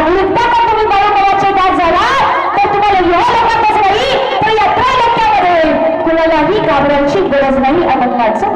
आणि का तुम्ही दास झाला तर तुम्हाला नाही तर यात्रा लोकांमध्ये कुणालाही घाबरायची गरज नाही अनंताचं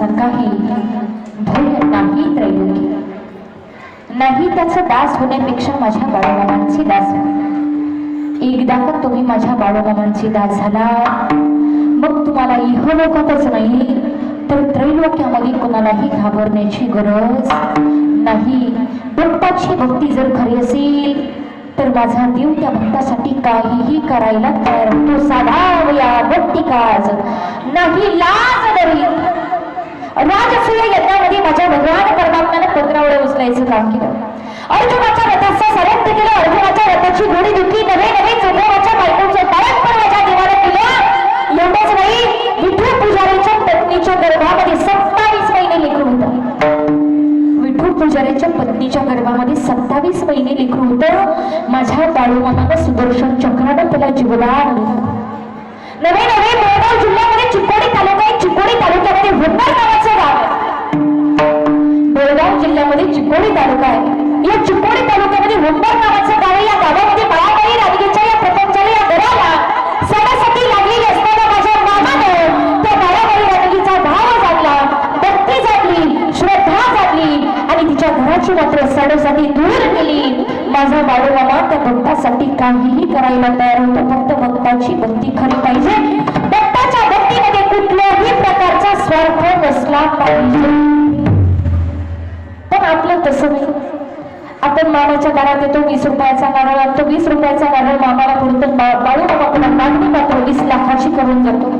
हरीच्या दासा काही भय नाही त्रैलोकी. नाही त्याचा दास होण्यापेक्षा माझ्या बाळूमामांची दास. एकदा का तुम्ही माझ्या बाळूमामांची दास झाला मग तुम्हाला इहलोकातच नाही तर त्रैलोक्यामध्ये कोणालाही घाबरण्याची गरज नाही. भक्ताची भक्ती जर खरी असेल तर माझा देव त्या भक्तासाठी काहीही करायला तयार होतो. साधावया भक्ती काज नाही लाज दरी राजसूय यज्ञामध्ये माझ्या भगवान परमात्म्याने पत्रावडे उचलायचं काम केलं. अर्जुनाच्या रथाचा सारथ्य केलं. अर्जुनाच्या रथाची घोडी दुखी. नवे नवे चंद्रमाच्या बायकोचं पालन पण माझ्या देवाला केलं. एवढंच नाही विठू पुजारीच्या पत्नीच्या गर्भामध्ये सत्तावीस महिने लेखून होतं. विठू पुजारीच्या पत्नीच्या गर्भामध्ये सत्तावीस महिने लेखून होतं. माझ्या बाळूमामानं सुदर्शन चक्रानं त्याला जीवदान नवे नवे बेळगाव जिल्ह्यामध्ये चिकोडी तालुका आहे. चिकोडी तालुक्यामध्ये वंदर जिल्ह्यामध्ये चिकोडी तालुका आहे. या चिकोडी तालुक्यामध्ये हुंबर नावाचं गाव या गावामध्ये बाळाबाई राजगीच्या या प्रपंचाला या घराला सणासाठी लागलेली असताना माझ्या मामानं त्या बाळाबाई राजगीचा भाव जागला भक्ती जागली श्रद्धा जागली आणि तिच्या घराची मात्र सणासाठी दूर गेली माझा बाळूमामा त्या भक्तासाठी काहीही करायला तयार होतो. फक्त भक्ताची भक्ती खरी पाहिजे. भक्ताच्या भक्तीमध्ये कुठल्याही प्रकारचा तसं नाही. आपण मामाच्या दारात येतो वीस रुपयाचा नारळ आणतो. वीस रुपयाचा नारळ मामाला पुरतो. बाळू मामाकडे मागणी मात्र वीस लाखाची करून जातो